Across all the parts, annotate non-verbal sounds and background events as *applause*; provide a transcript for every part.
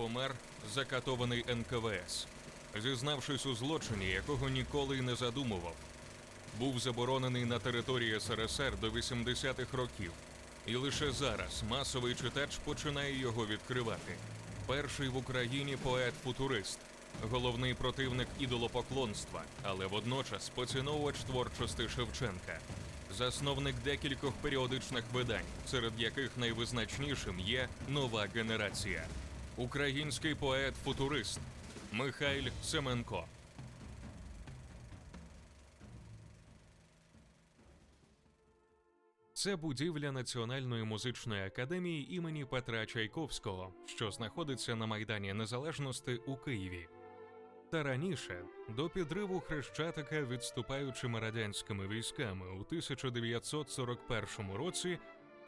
помер закатований НКВС, зізнавшись у злочині, якого ніколи й не задумував. Був заборонений на території СРСР до 80-х років, і лише зараз масовий читач починає його відкривати. Перший в Україні поет-футурист, головний противник ідолопоклонства, але водночас поціновувач творчості Шевченка, засновник декількох періодичних видань, серед яких найвизначнішим є нова генерація. Український поет-футурист Михайль Семенко. Це будівля Національної музичної академії імені Петра Чайковського, що знаходиться на Майдані Незалежності у Києві. Та раніше, до підриву Хрещатика відступаючими радянськими військами у 1941 році,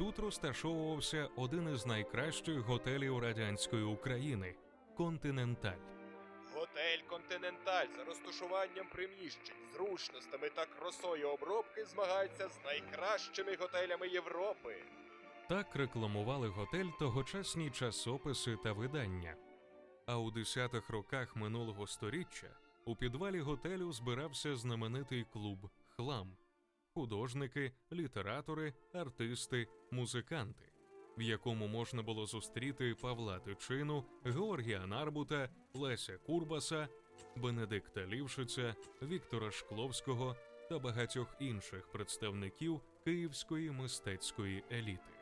тут розташовувався один із найкращих готелів радянської України Континенталь. Готель Континенталь за розташуванням приміщень, зручностями та красою обробки змагається з найкращими готелями Європи. Так рекламували готель тогочасні часописи та видання. А у десятих роках минулого сторіччя у підвалі готелю збирався знаменитий клуб Хлам художники, літератори, артисти, музиканти, в якому можна було зустріти Павла Тичину, Георгія Нарбута, Леся Курбаса, Бенедикта Лівшиця, Віктора Шкловського та багатьох інших представників київської мистецької еліти.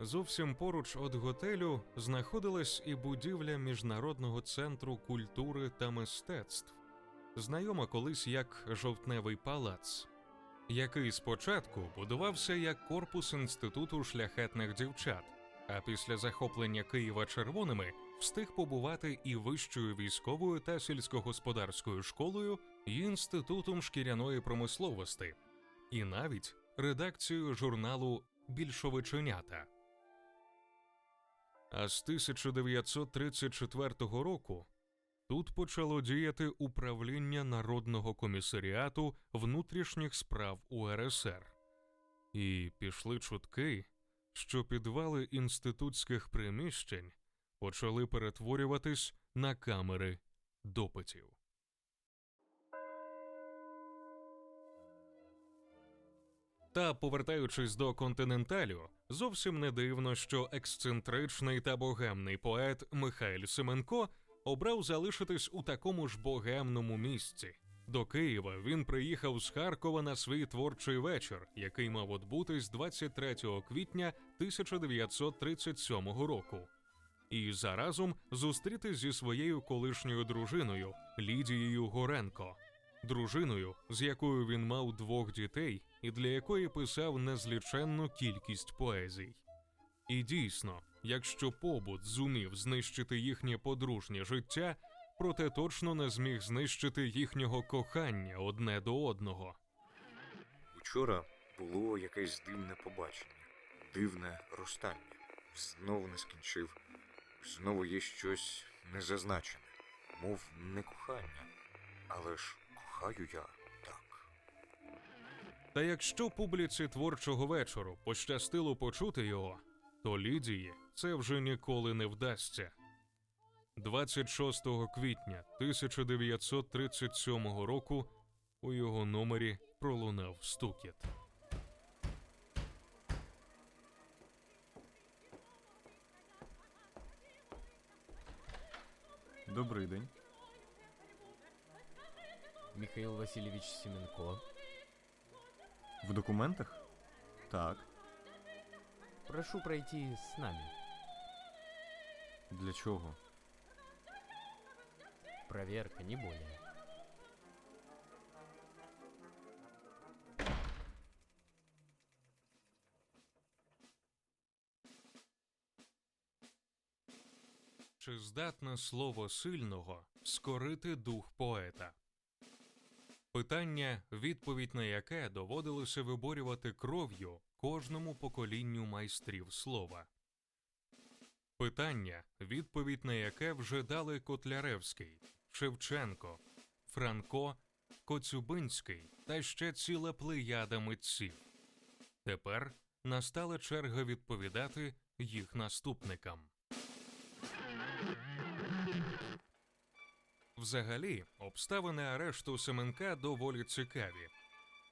Зовсім поруч від готелю знаходилась і будівля Міжнародного центру культури та мистецтв, знайома колись як Жовтневий палац, який спочатку будувався як корпус інституту шляхетних дівчат, а після захоплення Києва червоними встиг побувати і вищою військовою та сільськогосподарською школою, і інститутом шкіряної промисловості, і навіть редакцією журналу Більшовиченята. А з 1934 року тут почало діяти управління Народного комісаріату внутрішніх справ УРСР, і пішли чутки, що підвали інститутських приміщень почали перетворюватись на камери допитів. Та, повертаючись до континенталю, зовсім не дивно, що ексцентричний та богемний поет Михайль Семенко обрав залишитись у такому ж богемному місці. До Києва він приїхав з Харкова на свій творчий вечір, який мав відбутись 23 квітня 1937 року, і заразом зустрітись зі своєю колишньою дружиною Лідією Горенко дружиною, з якою він мав двох дітей і для якої писав незліченну кількість поезій. І дійсно, якщо побут зумів знищити їхнє подружнє життя, проте точно не зміг знищити їхнього кохання одне до одного. Учора було якесь дивне побачення, дивне розстання. Знову не скінчив. Знову є щось незазначене, мов не кохання. Але ж кохаю я так. Та якщо публіці творчого вечору пощастило почути його, то Лідії це вже ніколи не вдасться. 26 квітня 1937 року у його номері пролунав стукіт. Добрий день. Михаил Васильевич Семенко. В документах? Так. Прошу пройти с нами. Для чого? Проверка, не более. Чи здатне слово сильного скорити дух поета? Питання, відповідь на яке доводилося виборювати кров'ю кожному поколінню майстрів слова. Питання, відповідь на яке вже дали Котляревський, Шевченко, Франко, Коцюбинський та ще ціла плеяда митців. Тепер настала черга відповідати їх наступникам. Взагалі, обставини арешту Семенка доволі цікаві.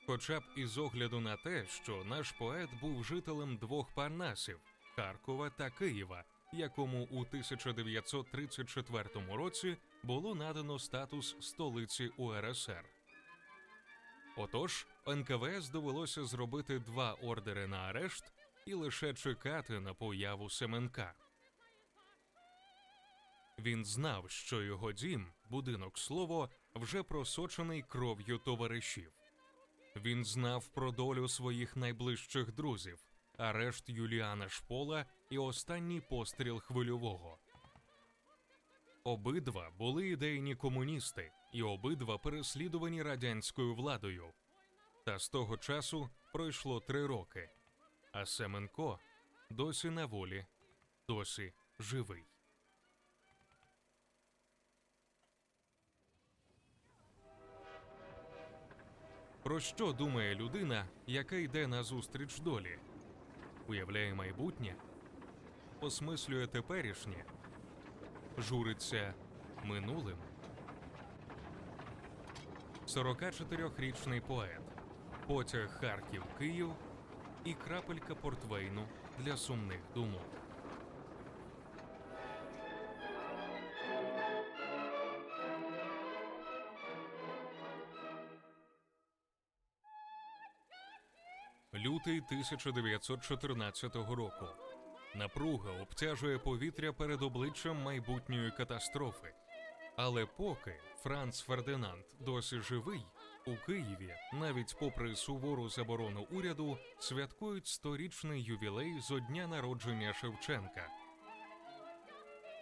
Хоча б із огляду на те, що наш поет був жителем двох парнасів Харкова та Києва, якому у 1934 році було надано статус столиці УРСР. Отож, НКВС довелося зробити два ордери на арешт і лише чекати на появу Семенка. Він знав, що його дім, будинок слово, вже просочений кров'ю товаришів. Він знав про долю своїх найближчих друзів, арешт Юліана Шпола і останній постріл хвильового. Обидва були ідейні комуністи, і обидва переслідувані радянською владою. Та з того часу пройшло три роки, а Семенко досі на волі, досі живий. Про що думає людина, яка йде назустріч долі? Уявляє майбутнє, осмислює теперішнє, журиться минулим. 44-річний поет, потяг Харків Київ і крапелька портвейну для сумних думок. Лютий 1914 року. Напруга обтяжує повітря перед обличчям майбутньої катастрофи. Але поки Франц Фердинанд досі живий, у Києві, навіть попри сувору заборону уряду, святкують сторічний ювілей зо дня народження Шевченка.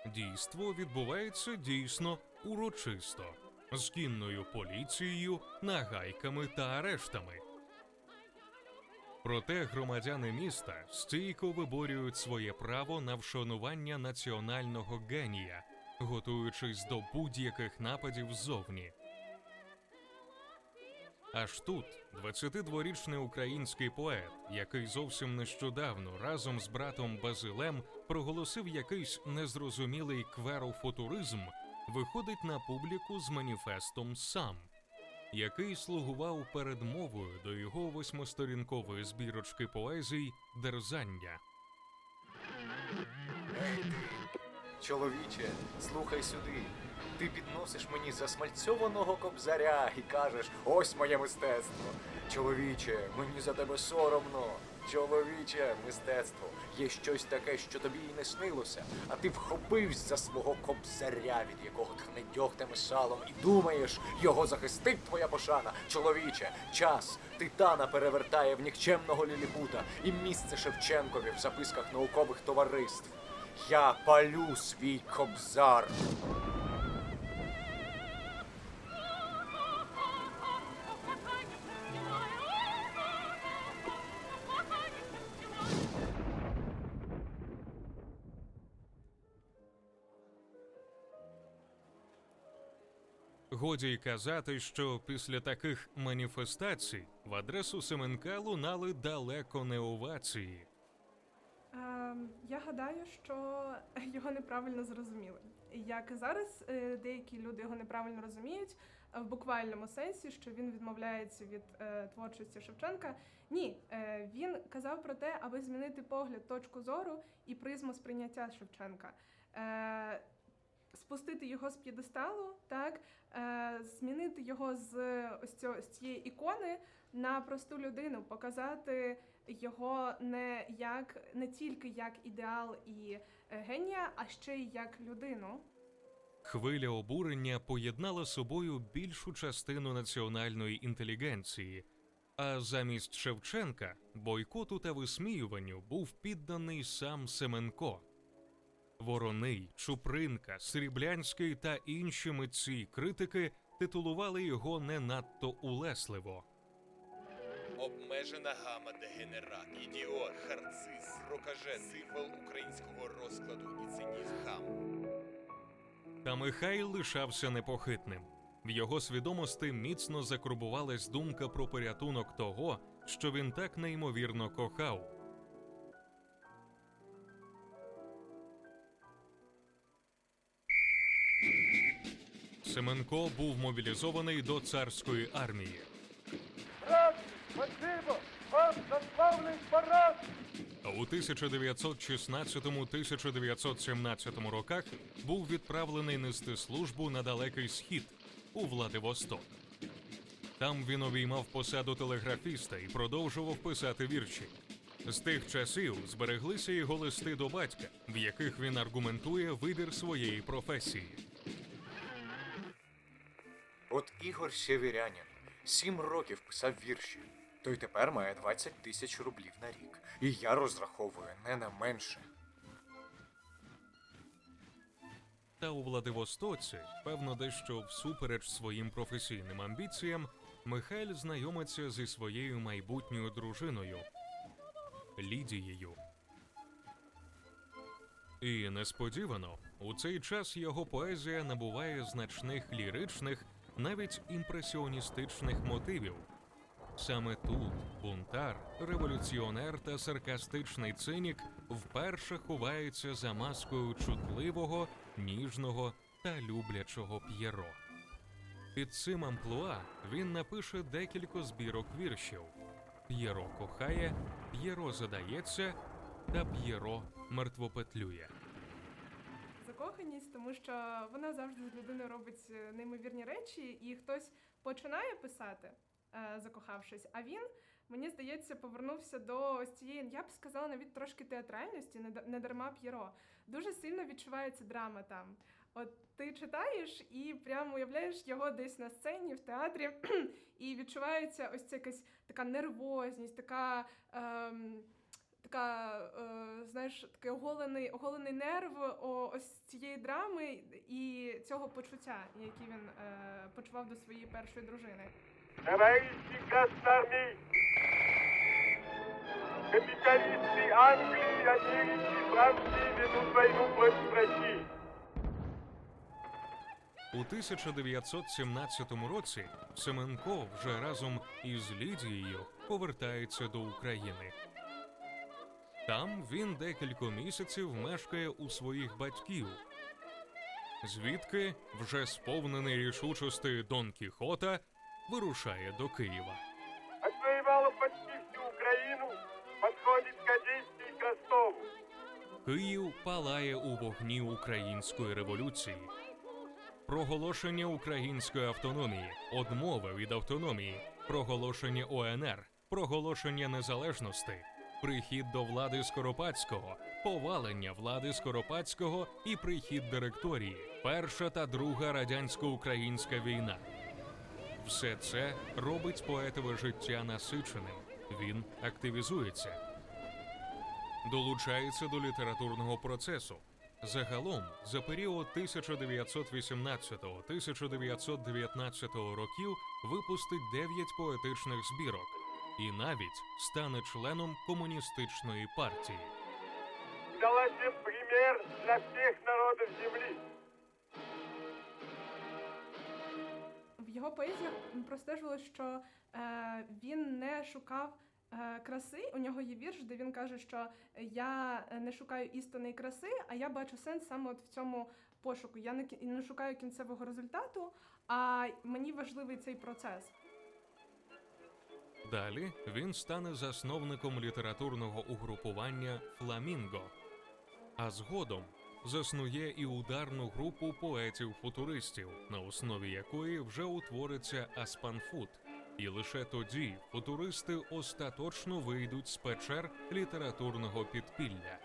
Дійство відбувається дійсно урочисто з кінною поліцією, нагайками та арештами. Проте громадяни міста стійко виборюють своє право на вшанування національного генія, готуючись до будь-яких нападів ззовні. Аж тут 22-річний український поет, який зовсім нещодавно разом з братом Базилем проголосив якийсь незрозумілий кверофутуризм, виходить на публіку з маніфестом сам який слугував передмовою до його восьмисторінкової збірочки поезій Дерзання. Ей ти, чоловіче, слухай сюди. Ти підносиш мені засмальцьованого кобзаря і кажеш, ось моє мистецтво. Чоловіче, мені за тебе соромно. Чоловіче, мистецтво. Є щось таке, що тобі й не снилося, а ти вхопився за свого кобзаря, від якого тхне дьогтем салом, і думаєш, його захистить твоя пошана. Чоловіче, час титана перевертає в нікчемного ліліпута і місце Шевченкові в записках наукових товариств. Я палю свій кобзар. Годі й казати, що після таких маніфестацій в адресу Семенка лунали далеко не овації. Ем, я гадаю, що *laughs* його неправильно зрозуміли. Як і зараз е, деякі люди його неправильно розуміють е, в буквальному сенсі, що він відмовляється від е, творчості Шевченка. Ні, е, він казав про те, аби змінити погляд, точку зору і призму сприйняття Шевченка. Е, Спустити його з п'єдесталу, так е, змінити його з ось цього з цієї ікони на просту людину, показати його не як не тільки як ідеал і е, генія, а ще й як людину. Хвиля обурення поєднала собою більшу частину національної інтелігенції, а замість Шевченка бойкоту та висміюванню був підданий сам Семенко. Вороний, Чупринка, Сріблянський та інші митці критики титулували його не надто улесливо. Обмежена гама дегенерат, ідіот, харциз, рокаже, символ українського розкладу і цинізм хам. Та Михайл лишався непохитним. В його свідомості міцно закрубувалась думка про порятунок того, що він так неймовірно кохав. Семенко був мобілізований до царської армії. А у 1916-1917 роках був відправлений нести службу на далекий схід у Владивосток. Там він обіймав посаду телеграфіста і продовжував писати вірші. З тих часів збереглися його листи до батька, в яких він аргументує вибір своєї професії. От Ігор Сєвєрянін сім років писав вірші. Той тепер має 20 тисяч рублів на рік. І я розраховую не на менше. Та у Владивостоці, певно, дещо всупереч своїм професійним амбіціям, Михайль знайомиться зі своєю майбутньою дружиною Лідією. І несподівано у цей час його поезія набуває значних ліричних, навіть імпресіоністичних мотивів. Саме тут бунтар, революціонер та саркастичний цинік вперше ховається за маскою чутливого, ніжного та люблячого П'єро. Під цим амплуа він напише декілька збірок віршів: П'єро кохає, П'єро задається та П'єро мертвопетлює. Закоханість, тому що вона завжди з людиною робить е, неймовірні речі, і хтось починає писати, е, закохавшись, а він, мені здається, повернувся до ось цієї, я б сказала, навіть трошки театральності, не дарма П'єро. Дуже сильно відчувається драма там. От ти читаєш і прямо уявляєш його десь на сцені, в театрі, *clears throat* і відчувається ось ця якась така нервозність, така. Ем, така, е, знаєш, такий оголений, оголений нерв о, ось цієї драми і цього почуття, яке він е, почував до своєї першої дружини. Товарищи красноармейцы, капиталисты Англии, Америки, Франции ведут войну против России. У 1917 році Семенко вже разом із Лідією повертається до України. Там він декілька місяців мешкає у своїх батьків. Звідки, вже сповнений рішучості Дон Кіхота, вирушає до Києва. Отвоевала почти всю Украину, подходит к Одессе и к Київ палає у вогні української революції. Проголошення української автономії, одмова від автономії, проголошення ОНР, проголошення незалежності, прихід до влади Скоропадського, повалення влади Скоропадського і прихід директорії, перша та друга радянсько-українська війна. Все це робить поетове життя насиченим. Він активізується долучається до літературного процесу. Загалом, за період 1918-1919 років випустить 9 поетичних збірок і навіть стане членом комуністичної партії. Дала всем пример для всех народов Земли. В його поезіях простежувалось, що е, він не шукав е, краси. У нього є вірш, де він каже, що я не шукаю істинної краси, а я бачу сенс саме от в цьому пошуку. Я не, не шукаю кінцевого результату, а мені важливий цей процес. Далі він стане засновником літературного угрупування Фламінго, а згодом заснує і ударну групу поетів-футуристів, на основі якої вже утвориться Аспанфут. І лише тоді футуристи остаточно вийдуть з печер літературного підпілля.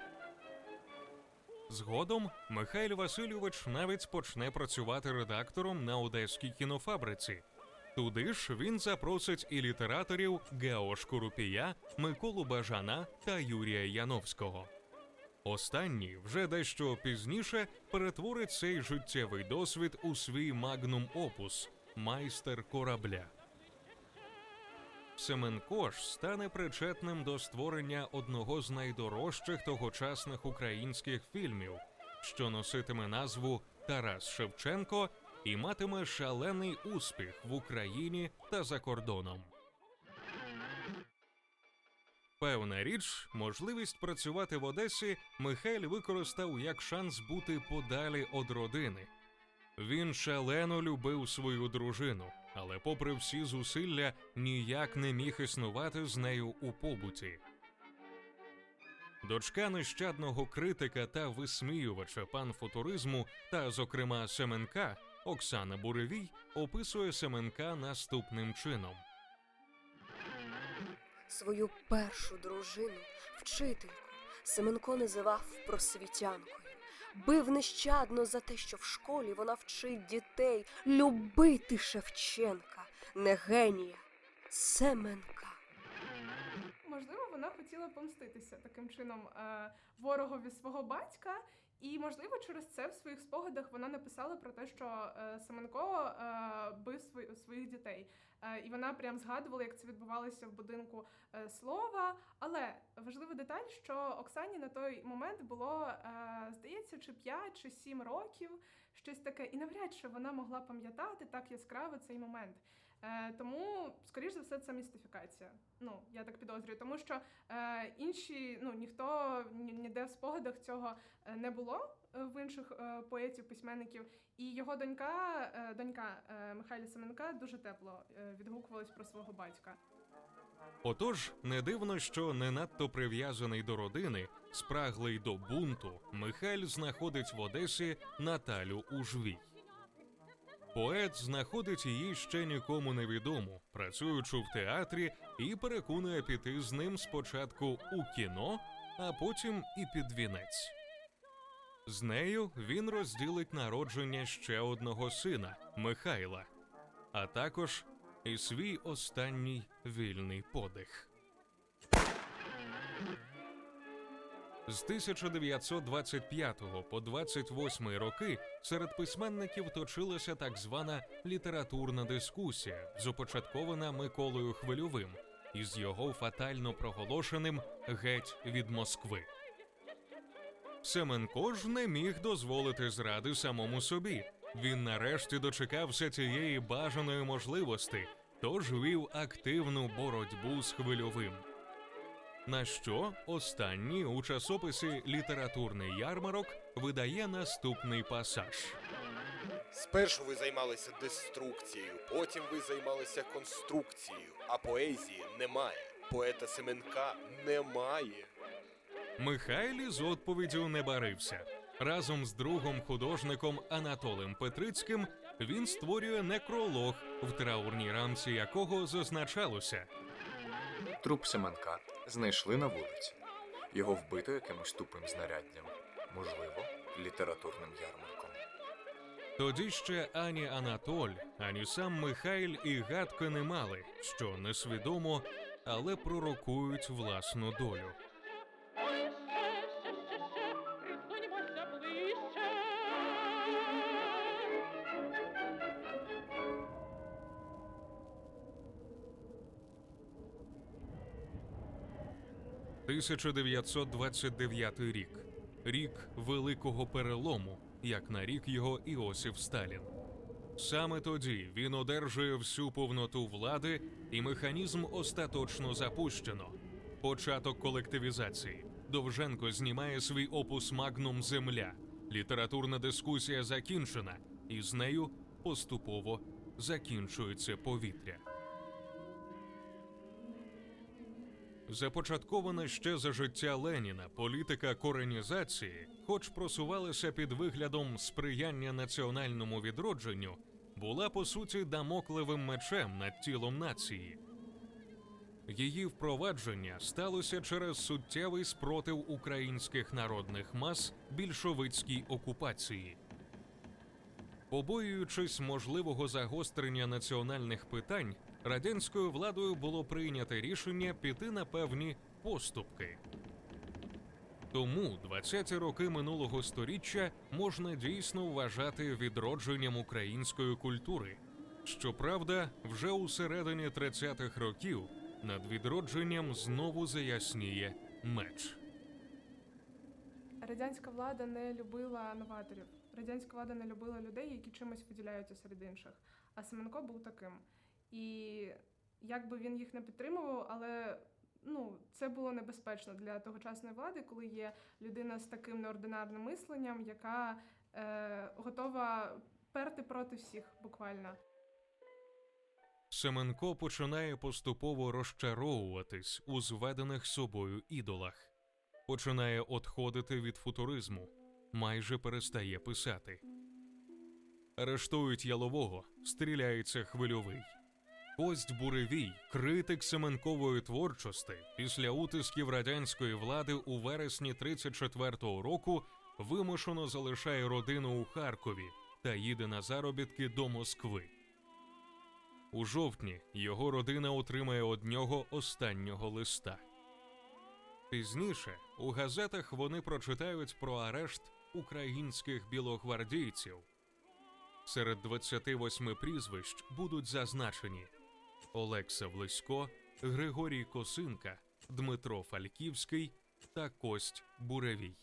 Згодом Михайло Васильович навіть почне працювати редактором на одеській кінофабриці. Туди ж він запросить і літераторів Гео Шкурупія, Миколу Бажана та Юрія Яновського. Останній вже дещо пізніше перетворить цей життєвий досвід у свій магнум опус майстер корабля. Семенко ж стане причетним до створення одного з найдорожчих тогочасних українських фільмів, що носитиме назву Тарас Шевченко і матиме шалений успіх в Україні та за кордоном. Певна річ, можливість працювати в Одесі Михайль використав як шанс бути подалі від родини. Він шалено любив свою дружину, але, попри всі зусилля, ніяк не міг існувати з нею у побуті. Дочка нещадного критика та висміювача панфутуризму та, зокрема, Семенка Оксана Буревій описує Семенка наступним чином. Свою першу дружину, вчительку, Семенко називав просвітянкою. Бив нещадно за те, що в школі вона вчить дітей любити Шевченка, не генія, Семенка. Можливо, вона хотіла помститися таким чином е, ворогові свого батька, і можливо, через це в своїх спогадах вона написала про те, що е, Семенко е, бив свої, своїх дітей. Е, і вона прям згадувала, як це відбувалося в будинку слова. Але важлива деталь, що Оксані на той момент було, здається, чи 5 чи 7 років, щось таке, і навряд чи вона могла пам'ятати так яскраво цей момент. Е, тому, скоріш за все, це містифікація. Ну, я так підозрюю, тому що е, інші, ну ніхто ні- ніде в спогадах цього е, не було е, в інших е, поетів, письменників. І його донька, е, донька е, Михайля Семенка, дуже тепло е, відгукувалась про свого батька. Отож, не дивно, що не надто прив'язаний до родини, спраглий до бунту, Михайль знаходить в Одесі Наталю Ужвій. Поет знаходить її ще нікому невідому, працюючи в театрі, і переконує піти з ним спочатку у кіно, а потім і під вінець. З нею він розділить народження ще одного сина Михайла, а також і свій останній вільний подих. З 1925 по 28 роки серед письменників точилася так звана літературна дискусія, започаткована Миколою Хвильовим із його фатально проголошеним геть від Москви. Семенко ж не міг дозволити зради самому собі. Він нарешті дочекався цієї бажаної можливості, тож вів активну боротьбу з хвильовим. На що останній у часописі Літературний ярмарок видає наступний пасаж. Спершу ви займалися деструкцією, потім ви займалися конструкцією, а поезії немає. Поета Семенка немає. Михайлі з відповіддю не барився. Разом з другом художником Анатолем Петрицьким він створює некролог, в траурній рамці якого зазначалося. Труп Семенка знайшли на вулиці. Його вбито якимось тупим знаряддям, можливо, літературним ярмарком. Тоді ще ані Анатоль, ані сам Михайль і гадки не мали, що несвідомо, але пророкують власну долю. – 1929 рік. Рік великого перелому, як нарік його Іосиф Сталін. Саме тоді він одержує всю повноту влади, і механізм остаточно запущено. Початок колективізації. Довженко знімає свій опус Магнум Земля. Літературна дискусія закінчена, і з нею поступово закінчується повітря. Започаткована ще за життя Леніна політика коренізації, хоч просувалася під виглядом сприяння національному відродженню, була по суті дамоклевим мечем над тілом нації. Її впровадження сталося через суттєвий спротив українських народних мас більшовицькій окупації. Побоюючись можливого загострення національних питань, радянською владою було прийнято рішення піти на певні поступки. Тому 20-ті роки минулого сторіччя можна дійсно вважати відродженням української культури. Щоправда, вже у середині 30-х років над відродженням знову заясніє меч. Радянська влада не любила новаторів. Радянська влада не любила людей, які чимось виділяються серед інших. А Семенко був таким. І як би він їх не підтримував, але ну, це було небезпечно для тогочасної влади, коли є людина з таким неординарним мисленням, яка е, готова вперти проти всіх, буквально. Семенко починає поступово розчаровуватись у зведених собою ідолах, починає отходити від футуризму, майже перестає писати. Арештують ялового, стріляється хвильовий. Кость Буревій, критик Семенкової творчості, після утисків радянської влади у вересні 34-го року вимушено залишає родину у Харкові та їде на заробітки до Москви. У жовтні його родина отримає від нього останнього листа. Пізніше у газетах вони прочитають про арешт українських білогвардійців. Серед 28 прізвищ будуть зазначені Олекса Влисько, Григорій Косинка, Дмитро Фальківський та Кость Буревій.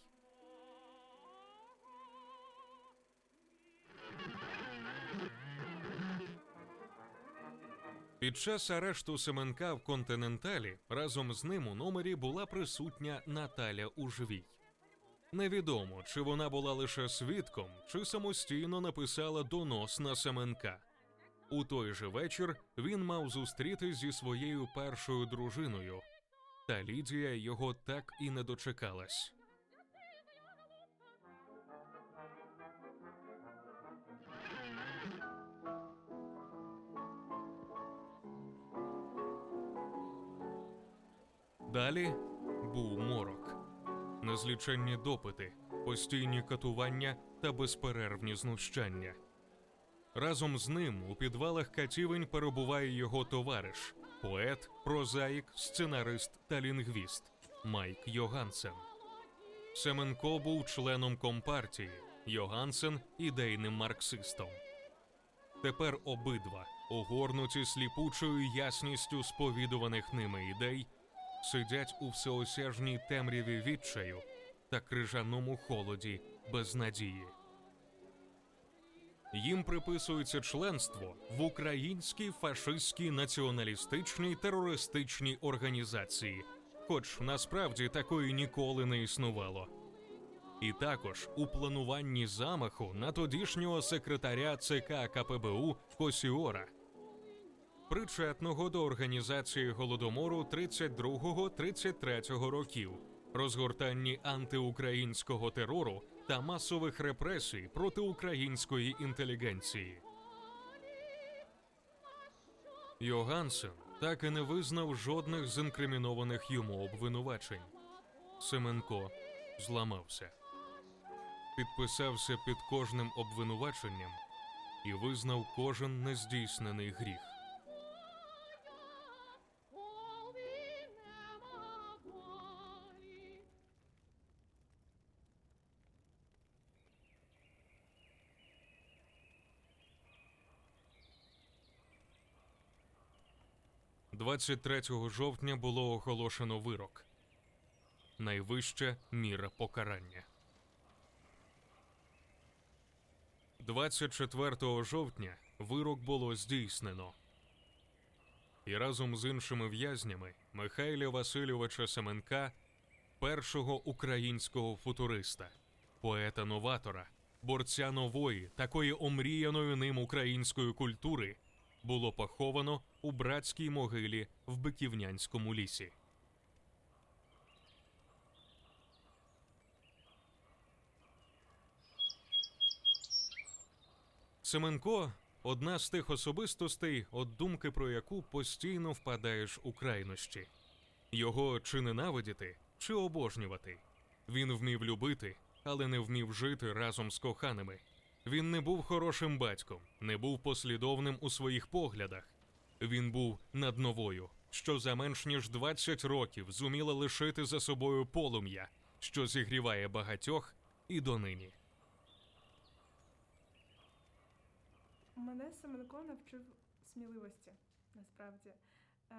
Під час арешту Семенка в Континенталі разом з ним у номері була присутня Наталя Ужвій. Невідомо, чи вона була лише свідком, чи самостійно написала донос на Семенка. У той же вечір він мав зустрітись зі своєю першою дружиною, та Лідія його так і не дочекалась. Далі був морок, незліченні допити, постійні катування та безперервні знущання. Разом з ним у підвалах катівень перебуває його товариш, поет, прозаїк, сценарист та лінгвіст Майк Йогансен. Семенко був членом компартії, Йогансен ідейним марксистом. Тепер обидва, огорнуті сліпучою ясністю сповідуваних ними ідей, сидять у всеосяжній темряві відчаю та крижаному холоді безнадії. Їм приписується членство в українській фашистській націоналістичній терористичній організації, хоч насправді такої ніколи не існувало. І також у плануванні замаху на тодішнього секретаря ЦК КПБУ Косіора, причетного до організації голодомору 32-33 років, розгортанні антиукраїнського терору та масових репресій проти української інтелігенції. Йогансен так і не визнав жодних з інкримінованих йому обвинувачень. Семенко зламався, підписався під кожним обвинуваченням і визнав кожен нездійснений гріх. – 23 жовтня було оголошено вирок. Найвища міра покарання. 24 жовтня вирок було здійснено. І разом з іншими в'язнями Михайля Васильовича Семенка, першого українського футуриста, поета-новатора, борця нової, такої омріяної ним української культури, було поховано у братській могилі в Биківнянському лісі. Семенко одна з тих особистостей, от думки про яку постійно впадаєш у крайнощі. Його чи ненавидіти, чи обожнювати. Він вмів любити, але не вмів жити разом з коханими. Він не був хорошим батьком, не був послідовним у своїх поглядах. Він був над новою, що за менш ніж 20 років зуміла лишити за собою полум'я, що зігріває багатьох і донині. Мене Семенко навчив сміливості, насправді. Е,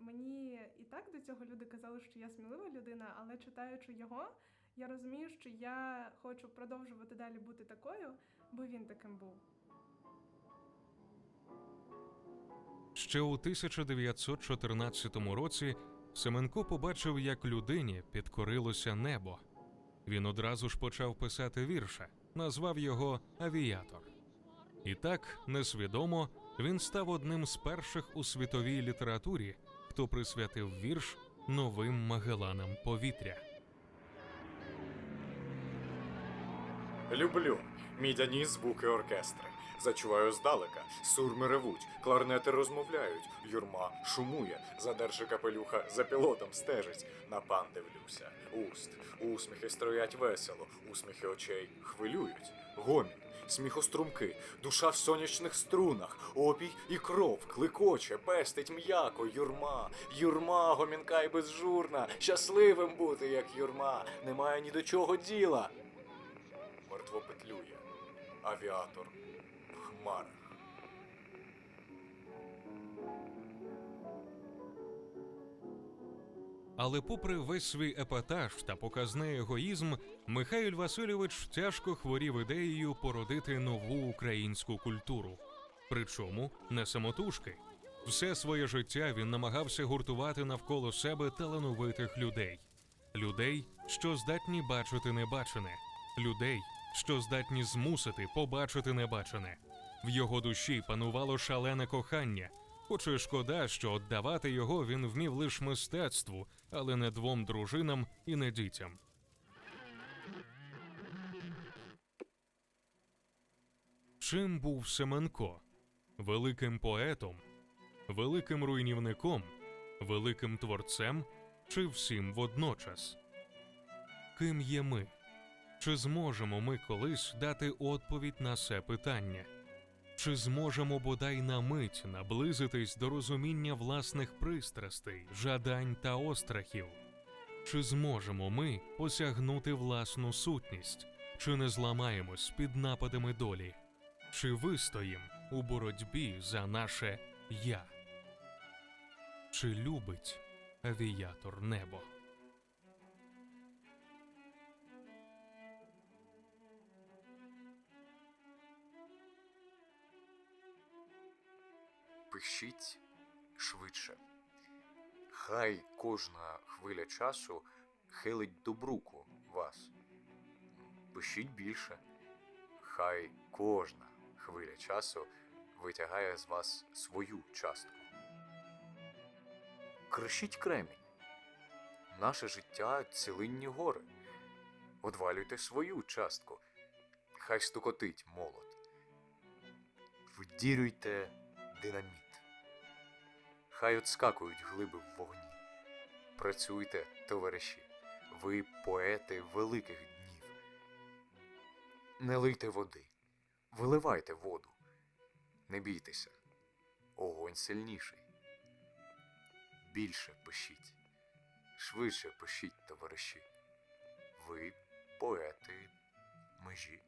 мені і так до цього люди казали, що я смілива людина, але читаючи його, я розумію, що я хочу продовжувати далі бути такою, бо він таким був. Ще у 1914 році Семенко побачив, як людині підкорилося небо. Він одразу ж почав писати вірша, назвав його Авіатор. І так, несвідомо, він став одним з перших у світовій літературі, хто присвятив вірш новим Магеланам повітря. Люблю мідяні звуки оркестри. Зачуваю здалека, сурми ревуть, кларнети розмовляють, юрма шумує, задерши капелюха, за пілотом стежить. На пан дивлюся, уст, усміхи строять весело, усміхи очей хвилюють, гомін, сміхострумки, душа в сонячних струнах, опій і кров, кликоче, пестить м'яко, юрма, юрма, гомінка й безжурна, щасливим бути, як юрма, немає ні до чого діла мертво петлює. Авіатор в хмарах. Але, попри весь свій епатаж та показний егоїзм, Михайль Васильович тяжко хворів ідеєю породити нову українську культуру. Причому не самотужки. Все своє життя він намагався гуртувати навколо себе талановитих людей, людей, що здатні бачити небачене, людей, що здатні змусити побачити небачене. В його душі панувало шалене кохання, хоч і шкода, що віддавати його він вмів лише мистецтву, але не двом дружинам і не дітям. Чим був Семенко? Великим поетом, великим руйнівником, великим творцем чи всім водночас? Ким є ми? Чи зможемо ми колись дати відповідь на це питання? Чи зможемо бодай на мить наблизитись до розуміння власних пристрастей, жадань та острахів? Чи зможемо ми осягнути власну сутність? Чи не зламаємось під нападами долі? Чи вистоїм у боротьбі за наше я? Чи любить авіатор небо? Пишіть швидше. Хай кожна хвиля часу хилить до бруку вас. Пишіть більше. Хай кожна хвиля часу витягає з вас свою частку. Кришіть кремінь. Наше життя цілинні гори. Одвалюйте свою частку. Хай стукотить молот. Вдірюйте динаміт. Хай отскакують глиби в вогні. Працюйте, товариші, ви поети великих днів. Не лийте води, виливайте воду. Не бійтеся, огонь сильніший. Більше пишіть, швидше пишіть, товариші. Ви поети межі.